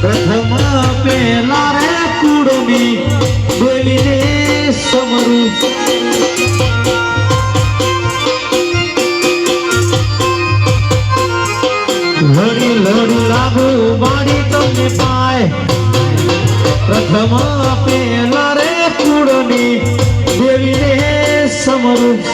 પ્રથમ પેલા રે કુડમી બોલીને સમરું. લડી લડી લાગુ વાડી તમને પાય. પ્રથમ પેલા રે કુડની દેવીને સમરું.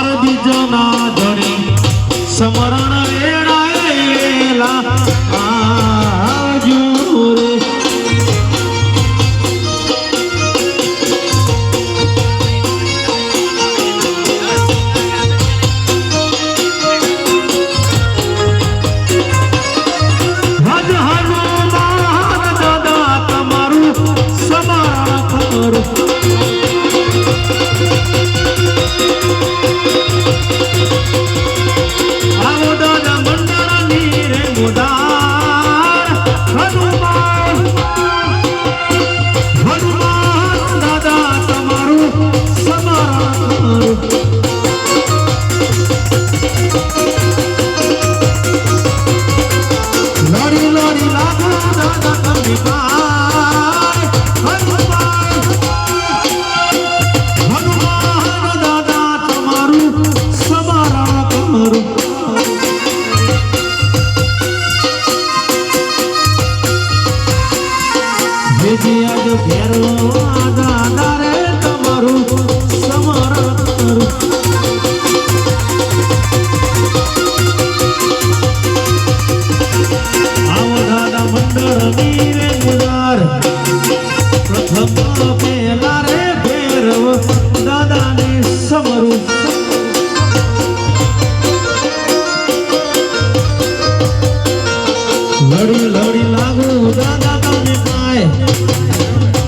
আর বিজনা કરું જેજી આજ ફેરો દાદા રે તમારું સ્મરણ. દાદા મંડળ નીરે મુદાર પ્રથમ પેલા રે ભૈરવ દાદાને સમરું. લડી લડી લાગુ દાદા તમને પાય.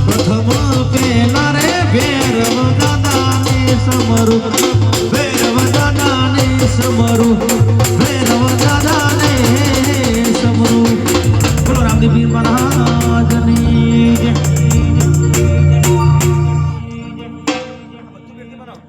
પ્રથમ પેલા રે ભૈરવ દાદાને સમરું. ભૈરવ દાદાને સમરું.